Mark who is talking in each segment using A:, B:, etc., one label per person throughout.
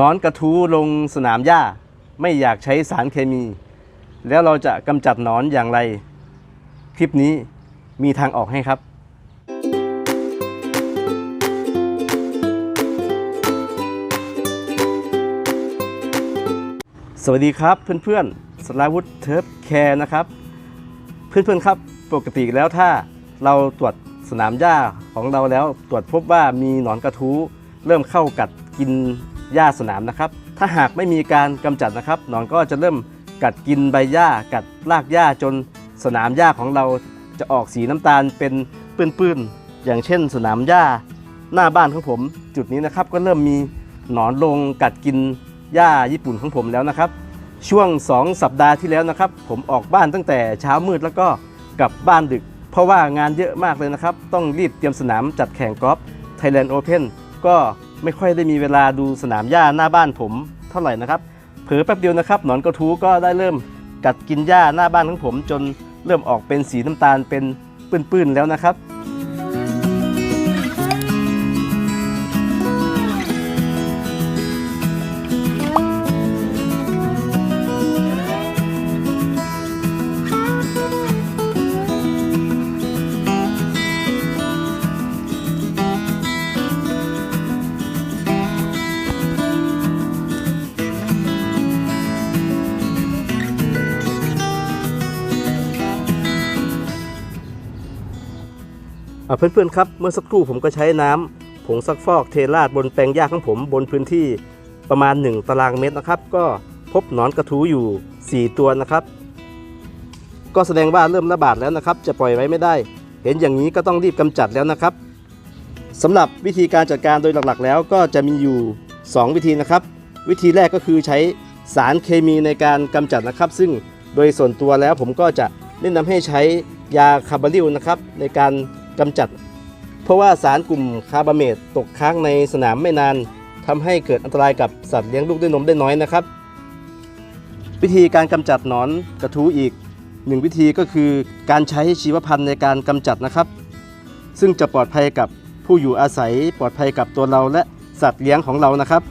A: นอนกระทู้ลงสนามหญ้า ไม่อยากใช้สารเคมี แล้วเราจะกำจัดนอนอย่างไร คลิปนี้มีทางออกให้ครับ สวัสดีครับเพื่อนๆสลาวุธเทิร์ฟแคร์นะครับ เพื่อนๆครับปกติแล้วถ้าเราตรวจสนามหญ้าของเราแล้วตรวจพบว่ามีหนอนกระทู้เริ่มเข้ากัดกิน หญ้าสนามนะครับ ถ้าหากไม่มีการกำจัดนะครับหนอนก็จะเริ่มกัดกินใบหญ้า กัดรากหญ้าจนสนามหญ้าของเราจะออกสีน้ำตาลเป็นปื้นๆอย่างเช่น สนามหญ้าหน้าบ้านของผม จุดนี้นะครับก็เริ่มมีหนอนลงกัดกินหญ้าญี่ปุ่นของผมแล้วนะครับ ช่วง 2 สัปดาห์ที่แล้วนะครับ ผมออกบ้านตั้งแต่เช้ามืดแล้วก็กลับบ้านดึก เพราะว่างานเยอะมากเลยนะครับ ต้องรีบเตรียมสนามจัดแข่งกอล์ฟ Thailand Open ก็ ไม่ค่อยได้มีเวลาดูสนามหญ้าหน้าบ้านผมเท่าไหร่นะครับ เผลอแป๊บเดียวนะครับ หนอนกระทูก็ได้เริ่มกัดกินหญ้าหน้าบ้านของผม จนเริ่มออกเป็นสีน้ำตาลเป็นปื้นๆแล้วนะครับ เพื่อนๆครับเมื่อสักครู่ผมก็ใช้น้ำผงซักฟอกเทราดบนแปลงหญ้าของผมบนพื้นที่ประมาณ 1 ตารางเมตรนะครับ ก็พบหนอนกระทู้อยู่ 4 ตัวนะครับ ก็แสดงว่าเริ่มระบาดแล้วนะครับ จะปล่อยไว้ไม่ได้ เห็นอย่างนี้ก็ต้องรีบกำจัดแล้วนะครับสำหรับวิธีการจัดการโดยหลักๆ แล้วก็จะมีอยู่ 2 วิธีนะครับ วิธีแรกก็คือใช้สารเคมีในการกำจัดนะครับ ซึ่งโดยส่วนตัวแล้วผมก็จะแนะนำให้ใช้ยาคาร์บาริลนะครับในการ กำจัด เพราะว่าสารกลุ่มคาร์บาเมตตกค้างในสนามไม่นานทำให้เกิดอันตรายกับสัตว์เลี้ยงลูกด้วยนมได้น้อยนะครับ วิธีการกำจัดหนอนกระทู้อีกหนึ่งวิธีก็คือการใช้ชีวพันธุ์ในการกำจัดนะครับ ซึ่งจะปลอดภัยกับผู้อยู่อาศัยปลอดภัยกับตัวเราและสัตว์เลี้ยงของเรานะครับ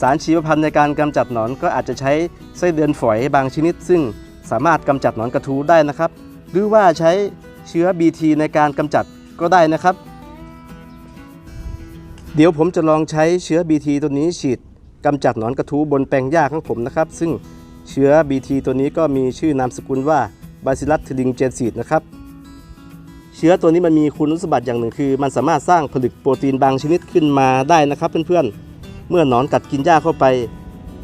A: สารชีวพันธุ์ในการกำจัดหนอนก็อาจจะใช้ไส้เดือนฝอยบางชนิด ซึ่งสามารถกำจัดหนอนกระทู้ได้นะครับ หรือว่าใช้ เชื้อ BT ในการกำจัดก็ได้นะครับ เดี๋ยวผมจะลองใช้เชื้อ BT ตัวนี้ฉีดกำจัดหนอนกระทู้บนแปลงหญ้าของผมนะครับ ซึ่งเชื้อ BT ตัวนี้ก็มีชื่อนามสกุลว่า Bacillus thuringiensis นะครับ เชื้อตัวนี้มันมีคุณสมบัติอย่างหนึ่งคือ มันสามารถสร้างผลึกโปรตีนบางชนิดขึ้นมาได้นะครับ เพื่อนๆ เมื่อหนอนกัดกินหญ้าเข้าไป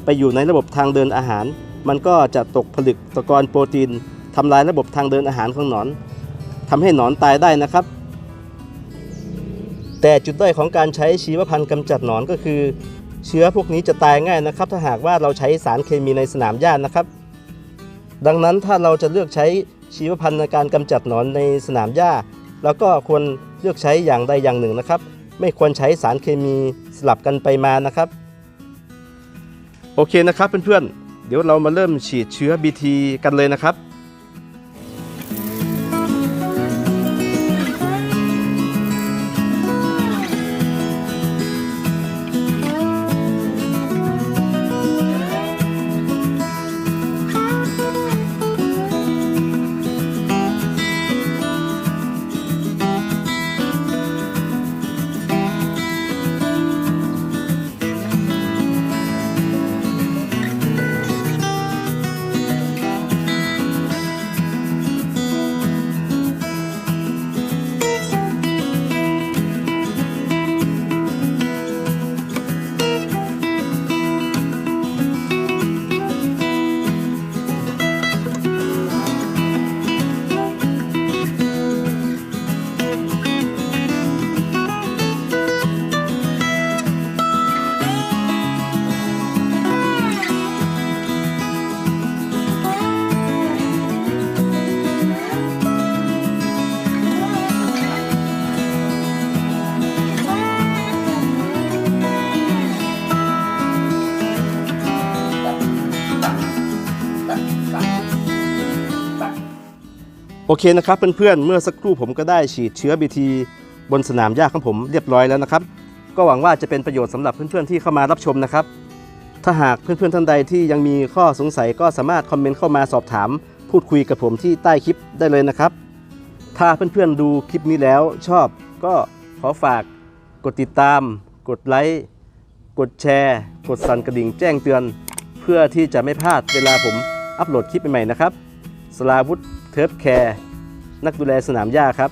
A: ไปอยู่ในระบบทางเดินอาหาร มันก็จะตกผลึกตะกอนโปรตีนทำลายระบบทางเดินอาหารของหนอน ทำให้หนอนตายได้นะครับ แต่จุดด้อยของการใช้ชีวพันธุ์กำจัดหนอนก็คือ เชื้อพวกนี้จะตายง่ายนะครับ ถ้าหากว่าเราใช้สารเคมีในสนามหญ้านะครับ ดังนั้นถ้าเราจะเลือกใช้ชีวพันธุ์ในการกำจัดหนอนในสนามหญ้าเราก็ควรเลือกใช้อย่างใดอย่างหนึ่งนะครับ ไม่ควรใช้สารเคมีสลับกันไปมานะครับ โอเคนะครับเพื่อนๆเดี๋ยวเรามาเริ่มฉีดเชื้อ BT กันเลยนะครับ อเคนะครับเพื่อนๆเมื่อสักครู่ผมก็ได้ฉีดเชื้อ BT บนสนามหญ้าของผมเรียบร้อยแล้วนะครับ ก็หวังว่าจะเป็นประโยชน์สำหรับเพื่อนๆที่เข้ามารับชมนะครับ ถ้าหากเพื่อนๆท่านใดที่ยังมีข้อสงสัยก็สามารถคอมเมนต์เข้ามาสอบถาม พูดคุยกับผมที่ใต้คลิปได้เลยนะครับ ถ้าเพื่อนๆดูคลิปนี้แล้วชอบก็ขอฝากกดติดตาม กดไลค์กดแชร์ กดสั่นกระดิ่งแจ้งเตือน เพื่อที่จะไม่พลาดเวลาผมอัปโหลดคลิปใหม่ๆนะครับสลาวุธ เทิร์ฟแคร์นักดูแลสนามหญ้าครับ